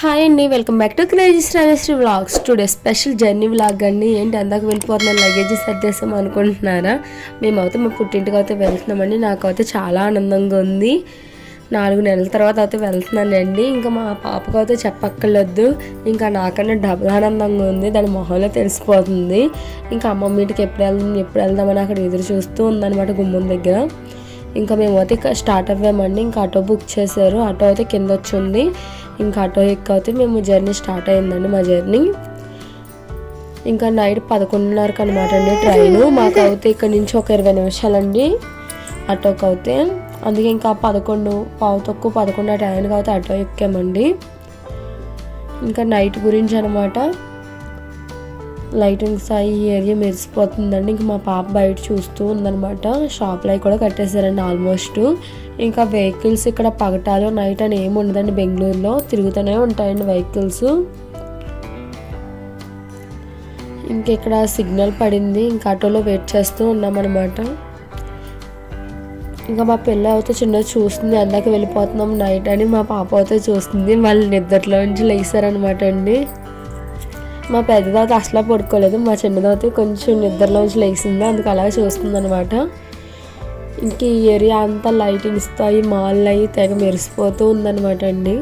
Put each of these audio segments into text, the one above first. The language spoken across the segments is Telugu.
హాయ్ అండి welcome back to crazy Shravasri vlogs today special journey vlog అండి. ఏంటి అందాక వెళ్ళిపోతున్నాను లగేజ్ సర్దేస్తాం అనుకుంటున్నారా? మేమైతే మా పుట్టింటికి అయితే వెళ్తున్నామండి. నాకైతే చాలా ఆనందంగా ఉంది. నాలుగు నెలల తర్వాత అయితే వెళ్తున్నానండి. ఇంకా మా పాపకు అయితే చెప్పక్కర్లేదు. ఇంకా నాకన్నా డబుల్ ఆనందంగా ఉంది. దాని మొహంలో తెలిసిపోతుంది. ఇంకా అమ్మమ్మ ఇంటికి ఎప్పుడు వెళ్దాం ఎప్పుడు వెళ్దామని అక్కడ ఎదురు చూస్తూ ఉందన్నమాట గుమ్మం దగ్గర. ఇంకా మేము అయితే స్టార్ట్ అవ్వామండి. ఇంకా ఆటో బుక్ చేశారు. ఆటో అయితే కింద వచ్చింది ఇంకా ఆటో ఎక్కైతే మేము జర్నీ స్టార్ట్ అయిందండి మా జర్నీ ఇంకా నైట్ పదకొండున్నరకు అనమాట అండి ట్రైన్. మాకు అయితే ఇక్కడ నుంచి ఒక ఇరవై నిమిషాలండి ఆటోకి అయితే. అందుకే ఇంకా పదకొండు పావు తక్కువ పదకొండు ఆ టైంకి అయితే ఆటో ఎక్కామండి. ఇంకా నైట్ గురించి అనమాట లైటింగ్స్ అవి ఏరియా మెరిసిపోతుందండి. ఇంకా మా పాప బయట చూస్తూ ఉందనమాట షాప్లో అవి కూడా కట్టేశారండి ఆల్మోస్ట్. ఇంకా వెహికల్స్ ఇక్కడ పగటాలు నైట్ అని ఏమి ఉండదండి బెంగళూరులో. తిరుగుతూనే ఉంటాయండి వెహికల్స్. ఇంకెక్కడ సిగ్నల్ పడింది. ఇంకా ఆటోలో వెయిట్ చేస్తూ ఉన్నామన్నమాట. ఇంకా మా పిల్ల అయితే చిన్న చూస్తుంది. అందాక వెళ్ళిపోతున్నాం నైట్ అని మా పాప అయితే చూస్తుంది. వాళ్ళు నిద్రలో నుంచి లేసారనమాట అండి. మా పెద్దదాత అసలు పడుకోలేదు. మా చిన్నదైతే కొంచెం నిద్రలోంచి లేచింది. అందుకు అలా చూస్తుంది అనమాట ఇంక ఈ ఏరియా అంతా లైటింగ్స్తో అవి మాల్ అవి తెగ మెరిసిపోతూ ఉందన్నమాట అండి.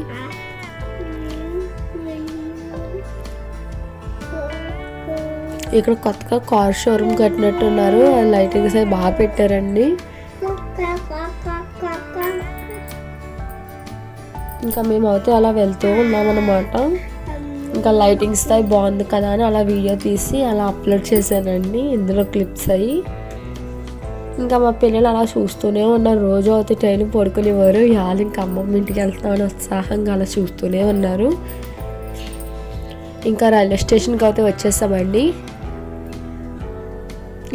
ఇక్కడ కొత్తగా కార్ షోరూమ్ కట్టినట్టున్నారు. లైటింగ్స్ అవి బాగా పెట్టారండి. ఇంకా మేము అయితే అలా వెళ్తూ ఉన్నామన్నమాట. ఇంకా లైటింగ్స్ అవి బాగుంది కదా అని అలా వీడియో తీసి అలా అప్లోడ్ చేశానండి. ఇందులో క్లిప్స్ అయ్యి ఇంకా మా పిల్లలు అలా చూస్తూనే ఉన్నారు. రోజు అయితే ట్రైన్ పడుకునేవారు. ఇవాళ ఇంకా అమ్మమ్మ ఇంటికి వెళ్తామని ఉత్సాహంగా అలా చూస్తూనే ఉన్నారు. ఇంకా రైల్వే స్టేషన్కి అయితే వచ్చేసామండి.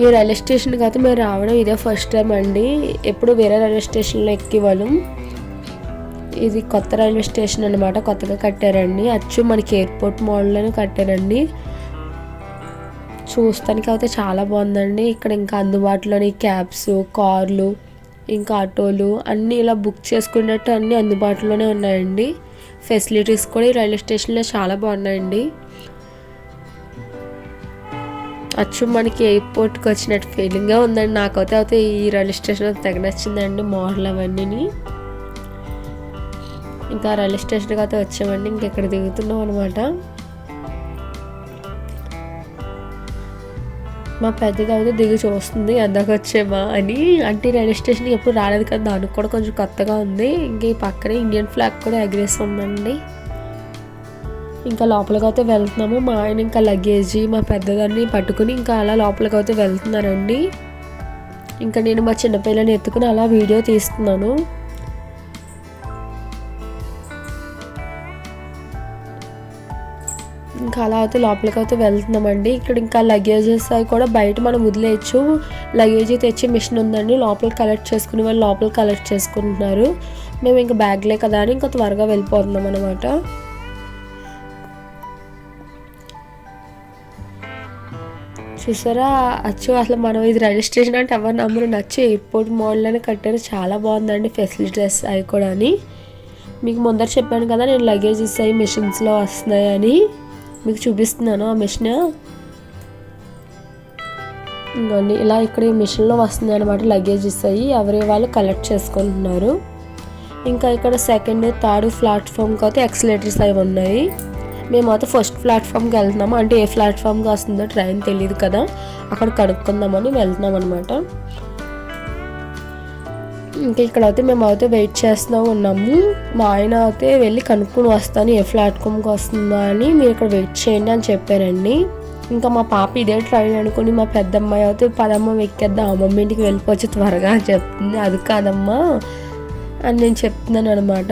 ఈ రైల్వే స్టేషన్కి అయితే మేము రావడం ఇదే ఫస్ట్ టైం అండి. ఎప్పుడు వేరే రైల్వే స్టేషన్లో ఎక్కివాళ్ళం. ఇది కొత్త రైల్వే స్టేషన్ అనమాట కొత్తగా కట్టారండి. అచ్చు మనకి ఎయిర్పోర్ట్ మోడల్లోనే కట్టారండి. చూస్తానికి అయితే చాలా బాగుందండి. ఇక్కడ ఇంకా అందుబాటులోని క్యాబ్స్ కార్లు ఇంకా ఆటోలు అన్నీ ఇలా బుక్ చేసుకున్నట్టు అన్నీ అందుబాటులోనే ఉన్నాయండి. ఫెసిలిటీస్ కూడా ఈ రైల్వే స్టేషన్లో చాలా బాగున్నాయండి. అచ్చు మనకి ఎయిర్పోర్ట్కి వచ్చినట్టు ఫీలింగ్గా ఉందండి. నాకైతే అయితే ఈ రైల్వే స్టేషన్ తెగ నచ్చిందండి మోడల్ అవన్నీ ఇంకా రైల్వే స్టేషన్కి అయితే వచ్చామండి. ఇంకెక్కడ దిగుతున్నాం అనమాట మా పెద్దగా అయితే దిగి చూస్తుంది ఎందాక వచ్చేమా అని. అంటే రైల్వే స్టేషన్కి ఎప్పుడు రాలేదు కదా దానికి కూడా కొంచెం కొత్తగా ఉంది. ఇంక ఈ పక్కనే ఇండియన్ ఫ్లాగ్ కూడా ఎగరేస్తుందండి ఇంకా లోపలికి అయితే వెళ్తున్నాము. మా ఆయన ఇంకా లగేజీ మా పెద్దదాన్ని పట్టుకుని ఇంకా అలా లోపలికి అయితే వెళ్తున్నారండి. ఇంకా నేను మా చిన్నపిల్లని ఎత్తుకుని అలా వీడియో తీస్తున్నాను. ఇంకా అలా అయితే లోపలికి అయితే వెళ్తున్నామండి. ఇక్కడ ఇంకా లగేజెస్ అవి కూడా బయట మనం వదిలేయచ్చు. లగేజ్ తెచ్చే మిషన్ ఉందండి. లోపల కలెక్ట్ చేసుకునే వాళ్ళు లోపల కలెక్ట్ చేసుకుంటున్నారు. మేము ఇంకా బ్యాగ్లే కదా అని ఇంకా త్వరగా వెళ్ళిపోతున్నాం అనమాట చూసారా? అచ్చు అసలు మనం ఇది రిజిస్ట్రేషన్ అంటే ఎవరు నమ్మరు. నచ్చి ఎయిర్పోర్ట్ మోడల్ అని కట్టారు. చాలా బాగుందండి ఫెసిలిటీస్ అవి కూడా అని మీకు ముందర చెప్పాను కదా నేను లగేజెస్ అవి మిషన్స్లో వస్తున్నాయని. మీకు చూపిస్తున్నాను ఆ మిషన్. ఇంకోండి ఇలా ఇక్కడ ఈ మిషన్లో వస్తుంది అనమాట లగేజెస్ ఇస్తాయి. ఎవరి వాళ్ళు కలెక్ట్ చేసుకుంటున్నారు. ఇంకా ఇక్కడ సెకండ్ థర్డ్ ప్లాట్ఫామ్కి అయితే ఎక్సలేటర్స్ అవి ఉన్నాయి. మేమైతే ఫస్ట్ ప్లాట్ఫామ్కి వెళ్తున్నాము? అంటే ఏ ప్లాట్ఫామ్కి వస్తుందో ట్రైన్ తెలియదు కదా. అక్కడ కనుక్కుందామని వెళ్తున్నాం అనమాట ఇంకా ఇక్కడ అయితే మేము అయితే వెయిట్ చేస్తూ ఉన్నాము. మా ఆయన అయితే వెళ్ళి కనుక్కొని వస్తాను ఏ ప్లాట్ఫామ్కి వస్తుందా అని. మీరు ఇక్కడ వెయిట్ చేయండి అని చెప్పారండి. ఇంకా మా పాప ఇదే ట్రైన్ అనుకుని మా పెద్దమ్మాయి అయితే పదమ్మ ఎక్కేద్దాం అమ్మమ్మ ఇంటికి వెళ్ళిపోవచ్చు త్వరగా అని చెప్తుంది. అది కాదమ్మా అని నేను చెప్తున్నాను అనమాట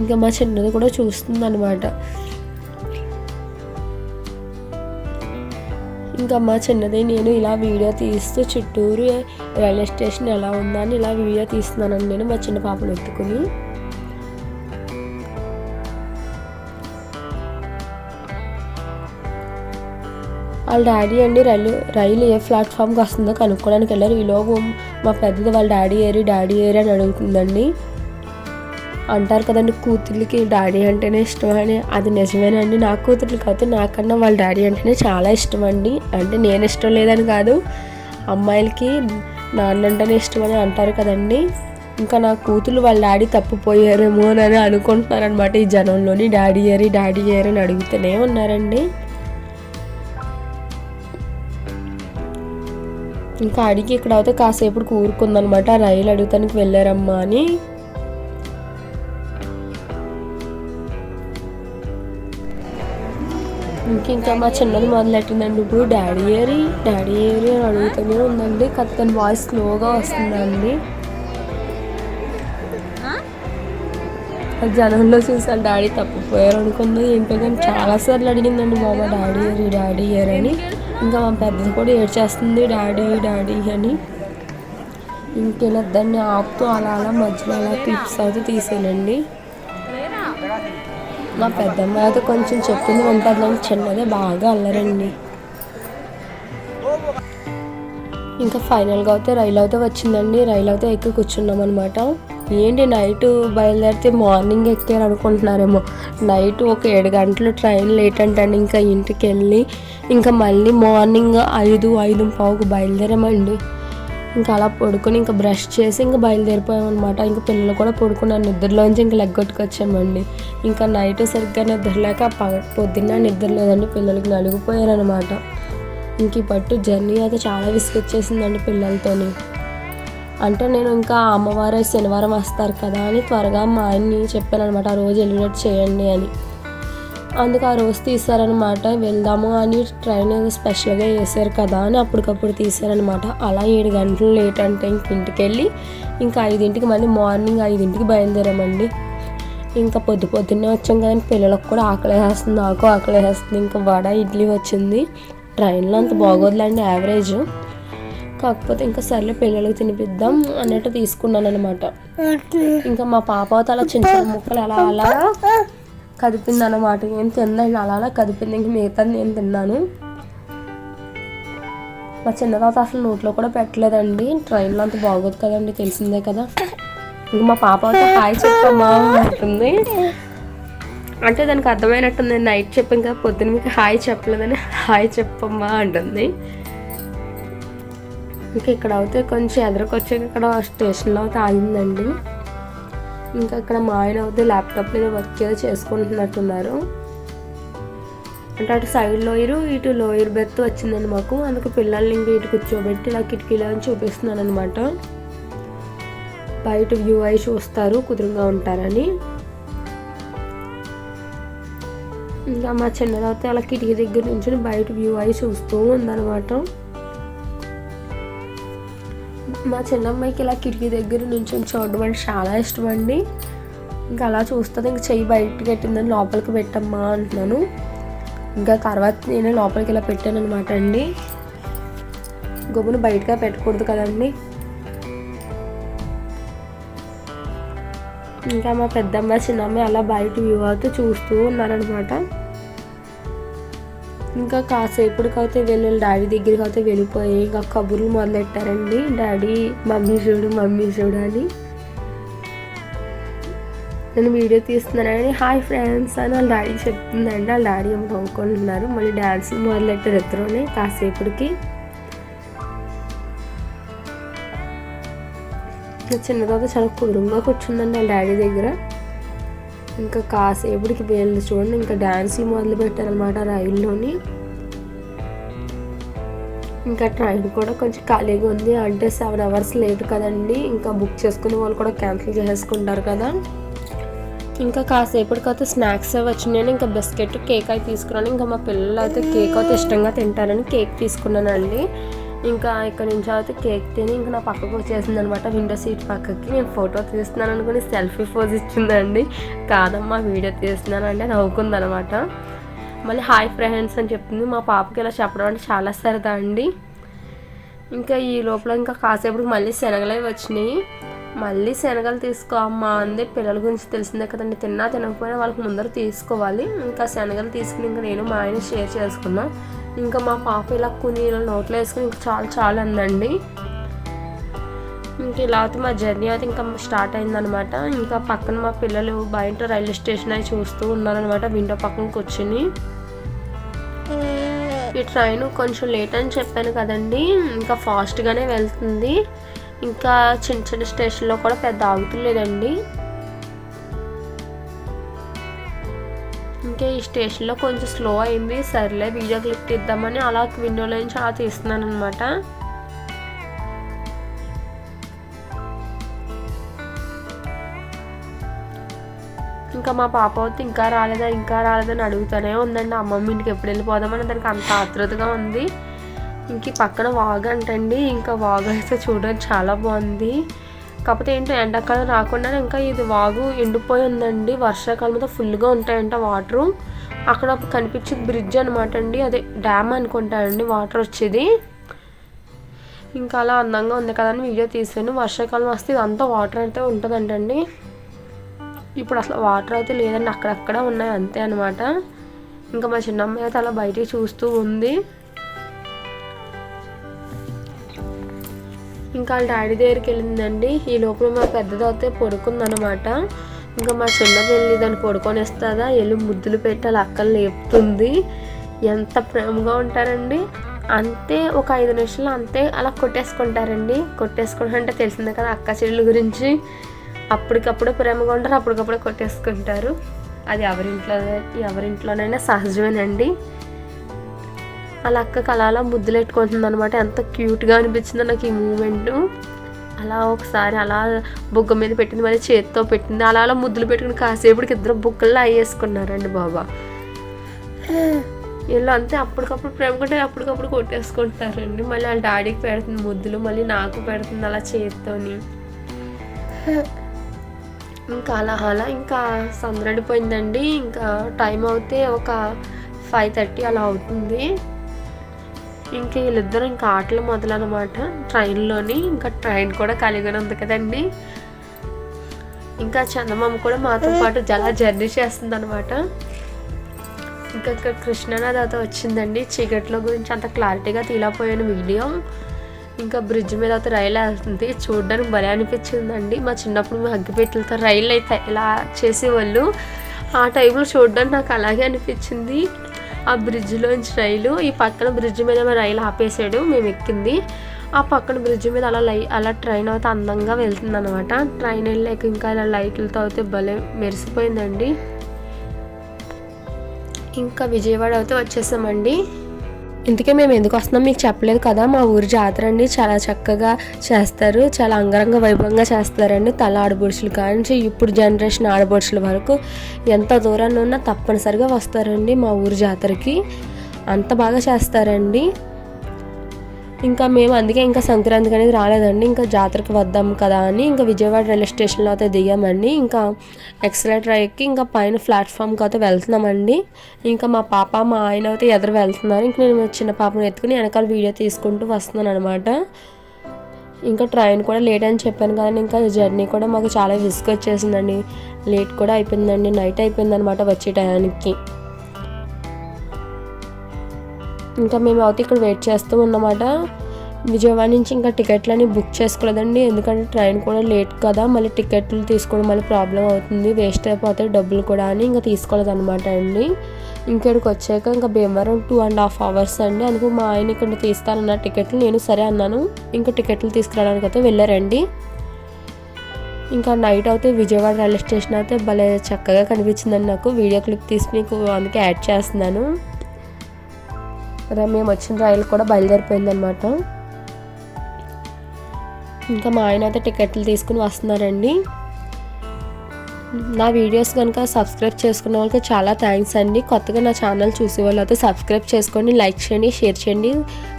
ఇంకా మా చిన్నది కూడా చూస్తుంది అనమాట ఇంకా మా చిన్నది నేను ఇలా వీడియో తీస్తూ చుట్టూరు రైల్వే స్టేషన్ ఎలా ఉందని ఇలా వీడియో తీస్తున్నానని నేను మా చిన్న పాపను ఎత్తుకుని వాళ్ళ డాడీ అండి రైలు రైలు ఏ ప్లాట్ఫామ్కి వస్తుందో కనుక్కోవడానికి వెళ్ళారు. ఈలోపు మా పెద్దది వాళ్ళ డాడీ ఏరి డాడీ ఏరి అని అడుగుతుందండి. అంటారు కదండి కూతుర్లకి డాడీ అంటేనే ఇష్టం అని. అది నిజమేనండి నా కూతుర్లకి అయితే నాకన్నా వాళ్ళ డాడీ అంటేనే చాలా ఇష్టం అండి. అంటే నేను ఇష్టం లేదని కాదు అమ్మాయిలకి నాన్న అంటేనే ఇష్టం అని అంటారు కదండి. ఇంకా నా కూతురు వాళ్ళ డాడీ తప్పిపోయారేమో అని అనుకుంటున్నారనమాట ఈ జనంలోని. డాడీ ఏరి డాడీ ఏరి అని అడుగుతూనే ఉన్నారండి. ఇంకా అడిగి ఇక్కడ అయితే కాసేపు కూరుకుందనమాట రైలు అడుగుతానికి వెళ్ళారమ్మా అని. ఇంక ఇంకా మా చిన్నది మొదలెట్టిందండి ఇప్పుడు డాడీ ఏరి డాడీ ఏరి అని అడుగుతూనే ఉందండి. కాకపోతే తన వాయిస్ స్లోగా వస్తుందండి. జనంలో చూసాను డాడీ తప్పిపోయారు అనుకుంది. ఏంటో కానీ చాలాసార్లు అడిగిందండి మామ డాడీ ఏరి డాడీ ఏరి అని. ఇంకా మా పెద్దది కూడా ఏడ్చేస్తుంది డాడీ డాడీ అని. ఇంకెలా దాన్ని ఆపుతూ అలా అలా మధ్యలో అలా క్లిప్స్ అయితే తీసానండి మా పెద్దమ్మ అయితే కొంచెం చెప్పింది ఉంటుందని చిన్నదే బాగా అల్లరండి. ఇంకా ఫైనల్గా అయితే రైలు అయితే వచ్చిందండి. రైలు అయితే ఎక్కి కూర్చున్నాం అనమాట ఏంటి నైట్ బయలుదేరితే మార్నింగ్ ఎక్కారు అనుకుంటున్నారేమో. నైట్ ఒక ఏడు గంటలు ట్రైన్ లేట్ అంటండి. ఇంకా ఇంటికి వెళ్ళి ఇంకా మళ్ళీ మార్నింగ్ ఐదు ఐదు పావుకు బయలుదేరామండి. ఇంకా అలా పడుకొని ఇంకా బ్రష్ చేసి ఇంకా బయలుదేరిపోయాం అనమాట ఇంకా పిల్లలు కూడా పడుకున్నాను నిద్రలోంచి ఇంకా లెగ్గొట్టుకొచ్చామండి ఇంకా నైట్ సరిగ్గా నిద్రలేక పగ పొద్దున్న నిద్ర లేదండి. పిల్లలకి నలిగిపోయారనమాట ఇంక ఈ పట్టు జర్నీ అయితే చాలా విసుగొచ్చేసిందండి పిల్లలతోని. అంటే నేను ఇంకా అమ్మవారు శనివారం వస్తారు కదా అని త్వరగా మా ఆయన్ని చెప్పాను అనమాట ఆ రోజు వెళ్ళినట్టు చేయండి అని. అందుకు ఆ రోజు తీసారనమాట వెళ్దాము అని ట్రైన్ స్పెషల్గా వేసారు కదా అని అప్పటికప్పుడు తీసారనమాట అలా ఏడు గంటలు లేట్ అంటే ఇంక ఇంటికి వెళ్ళి ఇంకా ఐదింటికి మళ్ళీ మార్నింగ్ ఐదింటికి బయలుదేరామండి. ఇంకా పొద్దు పొద్దున్నే వచ్చాం కానీ పిల్లలకు కూడా ఆకలి వేస్తుంది నాకు ఆకలి వేస్తుంది. ఇంకా వడ ఇడ్లీ వచ్చింది. ట్రైన్లో అంత బాగోదులేండి యావరేజ్. కాకపోతే ఇంకా సర్లే పిల్లలకు తినిపిద్దాం అన్నట్టు తీసుకున్నాను అనమాట ఇంకా మా పాప అయితే అలా చిన్న చిన్న ముక్కలు అలా అలా కదిపింది అనమాట ఏం తిన్నాను అలా అలా కదిపింది. ఇంక మిగతా నేను తిన్నాను. మా చిన్న తాత అసలు నోట్లో కూడా పెట్టలేదండి. ట్రైన్లో అంత బాగోదు కదండి తెలిసిందే కదా. ఇంక మా పాప అయితే హాయ్ చెప్పమ్మా అంటుంది. అంటే దానికి అర్థమైనట్టుంది. నైట్ చెప్పాం కదా పొద్దున్న మీకు హాయ్ చెప్పలేదని హాయ్ చెప్పమ్మా అంటుంది. ఇంకా ఇక్కడ అయితే కొంచెం ఎదురుకొచ్చాక ఇక్కడ స్టేషన్లో అయితే ఆగిందండి. ఇంకా ఇక్కడ మా ఆయన అయితే ల్యాప్టాప్ మీద వర్క్ ఏదో చేసుకుంటున్నట్టున్నారు. అంటే అటు సైడ్ లోయరు ఇటు లోయర్ బెర్త్ వచ్చిందండి మాకు. అందుకు పిల్లల్ని ఇంకా ఇటు కూర్చోబెట్టి ఇలా కిటికీలో చూపిస్తున్నాను అనమాట బయట వ్యూ అయి చూస్తారు కుదురుగా ఉంటారని. ఇంకా మా చిన్నదైతే అలా కిటికీ దగ్గర నుంచి బయట వ్యూ అయి చూస్తూ ఉందన్నమాట. మా చిన్నమ్మాయికి ఇలా కిటికీ దగ్గర నుంచి చూడడం అంటే చాలా ఇష్టం అండి ఇంకా అలా చూస్తుంది. ఇంకా చెయ్యి బయటకు పెట్టిందని లోపలికి పెట్టమ్మా అంటున్నాను. ఇంకా తర్వాత నేను లోపలికి ఇలా పెట్టాను అనమాట అండి. గొమ్మును బయటగా పెట్టకూడదు కదండి. ఇంకా మా పెద్దమ్మ చిన్నమ్మ అలా బయట వ్యూ అవుతూ చూస్తూ ఉన్నారనమాట ఇంకా కాసేపటికి అయితే వెళ్ళి డాడీ దగ్గరికి అయితే వెళ్ళిపోయి ఇంకా కబుర్లు మొదలెట్టారండి. డాడీ మమ్మీ చూడు మమ్మీ చూడు అని. నేను వీడియో తీస్తున్నానని హాయ్ ఫ్రెండ్స్ అని వాళ్ళ డాడీ చెప్తుందండి. వాళ్ళ డాడీ ఏమో నవ్వుకుంటున్నారు. మళ్ళీ డ్యాన్స్ మొదలెట్టారు ఇద్దరునే కాసేపటికి. చిన్నదాత చాలా కుదురుగా కూర్చుందండి వాళ్ళ డాడీ దగ్గర. ఇంకా కాసేపటికి వీళ్ళు చూడండి ఇంకా డ్యాన్సింగ్ మొదలు పెట్టారనమాట రైల్లోని. ఇంకా ట్రైన్ కూడా కొంచెం ఖాళీగా ఉంది అంటే సెవెన్ అవర్స్ లేట్ కదండి. ఇంకా బుక్ చేసుకునే వాళ్ళు కూడా క్యాన్సిల్ చేసేసుకుంటారు కదా. ఇంకా కాసేపటికైతే అయితే స్నాక్స్ అవి వచ్చినాయని ఇంకా బిస్కెట్ కేక్ అయితే తీసుకున్నాను ఇంకా మా పిల్లలు అయితే కేక్ అయితే ఇష్టంగా తింటారని కేక్ తీసుకున్నానండి. ఇంకా ఇక్కడ నుంచి అయితే కేక్ తిని ఇంకా నా పక్కకు వచ్చేసింది అనమాట విండో సీట్ పక్కకి. నేను ఫోటో తీస్తున్నాను అనుకుని సెల్ఫీ పోజ్ ఇచ్చిందండి. కాదమ్మా వీడియో తీస్తున్నాను అంటే నవ్వుకుంది అనమాట మళ్ళీ హాయ్ ఫ్రెండ్స్ అని చెప్తుంది మా పాపకి ఇలా చెప్పడం అంటే చాలా సరదా అండి. ఇంకా ఈ లోపల ఇంకా కాసేపటికి మళ్ళీ శనగలే వచ్చినాయి. మళ్ళీ శనగలు తీసుకో అమ్మా అంది. పిల్లల గురించి తెలిసిందే కదండి. తిన్నా తినకపోయినా వాళ్ళకి ముందర తీసుకోవాలి. ఇంకా శనగలు తీసుకుని ఇంకా నేను మా ఆయన షేర్ చేసుకున్నాం ఇంకా మా పాప ఇలా కుని ఇలా నోట్లో వేసుకుని ఇంకా చాలా చాలా అందండి ఇంక ఇలా అయితే మా జర్నీ అయితే ఇంకా స్టార్ట్ అయిందనమాట. ఇంకా పక్కన మా పిల్లలు బయట రైల్వే స్టేషన్ అయి చూస్తూ ఉన్నారనమాట విండో పక్కన కూర్చుని. ఈ ట్రైన్ కొంచెం లేట్ అని చెప్పాను కదండి. ఇంకా ఫాస్ట్గానే వెళ్తుంది. ఇంకా చిన్న చిన్న స్టేషన్లో కూడా పెద్ద ఆగుతులేదండి. ఇంకా ఈ స్టేషన్లో కొంచెం స్లో అయింది. సర్లే వీడియో క్లిప్ తీద్దామని అలా విండోలో నుంచి అలా తీస్తున్నాను అనమాట ఇంకా మా పాప అయితే ఇంకా రాలేదా ఇంకా రాలేదని అడుగుతూనే ఉందండి. అమ్మమ్మ ఇంటికి ఎప్పుడు వెళ్ళిపోదామని దానికి అంత ఆతృతగా ఉంది. ఇంక పక్కన వాగు అంటండి. ఇంకా వాగు అయితే చూడడానికి చాలా బాగుంది. కాకపోతే ఏంటో ఎండాకాలం రాకుండా ఇంకా ఇది వాగు ఎండిపోయి ఉందండి. వర్షాకాలంతో ఫుల్గా ఉంటాయంట వాటరు అక్కడ కనిపించేది బ్రిడ్జ్ అనమాట అండి. అదే డ్యామ్ అనుకుంటానండి వాటర్ వచ్చేది. ఇంకా అలా అందంగా ఉంది కదా అని వీడియో తీసాను. వర్షాకాలం వస్తే ఇదంతా వాటర్ అయితే ఉంటుందంటండి ఇప్పుడు అసలు వాటర్ అయితే లేదండి. అక్కడక్కడ ఉన్నాయి అంతే అనమాట ఇంకా మా చిన్నమ్మాయి అయితే అలా బయటికి చూస్తూ ఉంది. ఇంకా వాళ్ళ డాడీ దగ్గరికి వెళ్ళిందండి. ఈ లోపల మా పెద్దది అయితే పడుకుందనమాట ఇంకా మా చిన్నది వెళ్ళి దాన్ని పడుకొని ఇస్తుందా వెళ్ళి ముద్దులు పెట్టి అక్కలు లేపుతుంది. ఎంత ప్రేమగా ఉంటారండి. అంతే ఒక ఐదు నిమిషాలు అంతే అలా కొట్టేసుకుంటారండి. కొట్టేసుకోవడం అంటే తెలిసిందే కదా అక్క చెల్లెల గురించి. అప్పటికప్పుడు ప్రేమగా ఉంటారు అప్పటికప్పుడు కొట్టేసుకుంటారు. అది ఎవరింట్లో ఎవరింట్లోనైనా సహజమేనండి. అలా అక్కకి అలా అలా ముద్దులు పెట్టుకుంటుంది అనమాట ఎంత క్యూట్గా అనిపించిందో నాకు ఈ మూమెంట్. అలా ఒకసారి అలా బుగ్గ మీద పెట్టింది మళ్ళీ చేతితో పెట్టింది. అలా అలా ముద్దులు పెట్టుకుని కాసేపటికి ఇద్దరు బుక్కల్లో అయ్యేసుకున్నారండి బాబా. వీళ్ళు అంతే అప్పటికప్పుడు ప్రేమ కంటే అప్పటికప్పుడు కొట్టేసుకుంటారండి. మళ్ళీ వాళ్ళ డాడీకి పెడుతుంది ముద్దులు మళ్ళీ నాకు పెడుతుంది అలా చేతితోని. ఇంకా అలా అలా ఇంకా సందడిపోయిందండి. ఇంకా టైం అవుతే ఒక ఫైవ్ థర్టీ అలా అవుతుంది. ఇంకా వీళ్ళిద్దరు ఇంకా ఆటలు మొదలనమాట. ట్రైన్లోని ఇంకా ట్రైన్ కూడా కలిగిన ఉంది కదండి. ఇంకా చందమామ కూడా మాతో పాటు చాలా జర్నీ చేస్తుంది అనమాట ఇంకా ఇక్కడ కృష్ణానది అయితే వచ్చిందండి. చీకట్లో గురించి అంత క్లారిటీగా తీలపోయాను వీడియో. ఇంకా బ్రిడ్జ్ మీద అయితే రైలు వెళ్తుంది. చూడడానికి భలే అనిపించిందండి. మా చిన్నప్పుడు మా అగ్గిపెట్టెలతో రైలు అయితే ఇలా చేసేవాళ్ళు. ఆ టైంలో చూడడానికి నాకు అలాగే అనిపించింది. ఆ బ్రిడ్జ్లోంచి రైలు ఈ పక్కన బ్రిడ్జ్ మీద మా రైలు ఆపేసాడు మేము ఎక్కింది. ఆ పక్కన బ్రిడ్జ్ మీద అలా లై అలా ట్రైన్ అయితే అందంగా వెళ్తుంది అనమాట ట్రైన్ వెళ్ళాక ఇంకా ఇలా లైట్లతో అయితే భలే మెరిసిపోయిందండి. ఇంకా విజయవాడ అయితే వచ్చేసామండి. ఇందుకే మేము ఎందుకు వస్తున్నాం? మీకు చెప్పలేదు కదా మా ఊరి జాతర అండి. చాలా చక్కగా చేస్తారు. చాలా అంగరంగ వైభవంగా చేస్తారండి. తల ఆడబొడుచులు కానీ ఇప్పుడు జనరేషన్ ఆడబొడుచుల వరకు ఎంత దూరాన్ని ఉన్నా తప్పనిసరిగా వస్తారండి మా ఊరి జాతరకి. అంత బాగా చేస్తారండి. ఇంకా మేము అందుకే ఇంకా సంక్రాంతికి అనేది రాలేదండి. ఇంకా జాతరకు వద్దాం కదా అని ఇంకా విజయవాడ రైల్వే స్టేషన్లో అయితే దిగామండి. ఇంకా ఎక్సలేటర్ ఎక్కి ఇంకా పైన ప్లాట్ఫామ్కి అయితే వెళ్తున్నామండి. ఇంకా మా పాప మా ఆయన అయితే ఎదురు వెళ్తున్నారు. ఇంక నేను చిన్న పాపను ఎత్తుకుని వెనకాల వీడియో తీసుకుంటూ వస్తున్నాను అనమాట ఇంకా ట్రైన్ కూడా లేట్ అని చెప్పాను కానీ ఇంకా జర్నీ కూడా మాకు చాలా విసుగు వచ్చేసిందండి. లేట్ కూడా అయిపోయిందండి. నైట్ అయిపోయింది అనమాట వచ్చే టయానికి. ఇంకా మేము అయితే ఇక్కడ వెయిట్ చేస్తూ ఉన్నమాట. విజయవాడ నుంచి ఇంకా టికెట్లని బుక్ చేసుకోలేదండి. ఎందుకంటే ట్రైన్ కూడా లేట్ కదా మళ్ళీ టికెట్లు తీసుకోవడం మళ్ళీ ప్రాబ్లం అవుతుంది. వేస్ట్ అయిపోతాయి డబ్బులు కూడా అని ఇంకా తీసుకోలేదు అనమాట అండి. ఇక్కడికి వచ్చాక ఇంకా Bhimavaram two and half hours అండి. అందుకు మా ఆయన ఇక్కడ తీస్తానన్న టికెట్లు నేను సరే అన్నాను. ఇంకా టికెట్లు తీసుకురావడానికి అయితే వెళ్ళారండి. ఇంకా నైట్ అయితే విజయవాడ రైల్వే స్టేషన్ అయితే భలే చక్కగా కనిపించిందండి నాకు. వీడియో క్లిప్ తీసి మీకు అందుకే యాడ్ చేస్తున్నాను. మేము వచ్చిన రైలు కూడా బయలుదేరిపోయిందనమాట ఇంకా మా ఆయన అయితే టికెట్లు తీసుకుని వస్తున్నారండి. నా వీడియోస్ కనుక సబ్స్క్రైబ్ చేసుకున్న వాళ్ళకి చాలా థ్యాంక్స్ అండి. కొత్తగా నా ఛానల్ చూసే వాళ్ళు అయితే సబ్స్క్రైబ్ చేసుకోండి లైక్ చేయండి షేర్ చేయండి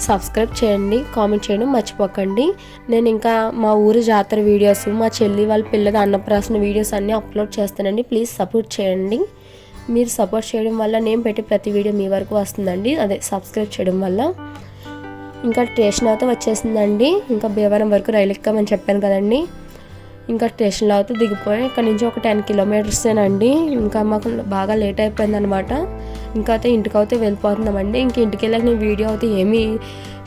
సబ్స్క్రైబ్ చేయండి కామెంట్ చేయడం మర్చిపోకండి. నేను ఇంకా మా ఊరి జాతర వీడియోస్ మా చెల్లి వాళ్ళ పిల్లల అన్నప్రాసన వీడియోస్ అన్నీ అప్లోడ్ చేస్తానండి. ప్లీజ్ సపోర్ట్ చేయండి. మీరు సపోర్ట్ చేయడం వల్ల నేను పెట్టే ప్రతి వీడియో మీ వరకు వస్తుందండి. అదే సబ్స్క్రైబ్ చేయడం వల్ల. ఇంకా స్టేషన్ అయితే వచ్చేసిందండి ఇంకా భీమవరం వరకు రైలు ఎక్కామని చెప్పాను కదండి. ఇంకా స్టేషన్లో అయితే దిగిపోయి. ఇక్కడ నుంచి ఒక టెన్ కిలోమీటర్సేనండి ఇంకా మాకు బాగా లేట్ అయిపోయిందనమాట. ఇంకా అయితే ఇంటికి అయితే వెళ్ళిపోతున్నామండి. ఇంక ఇంటికి వెళ్ళాక నేను వీడియో అయితే ఏమీ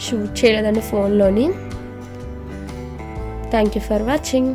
షూట్ చేయలేదండి ఫోన్లోని థ్యాంక్ యూ ఫర్ వాచింగ్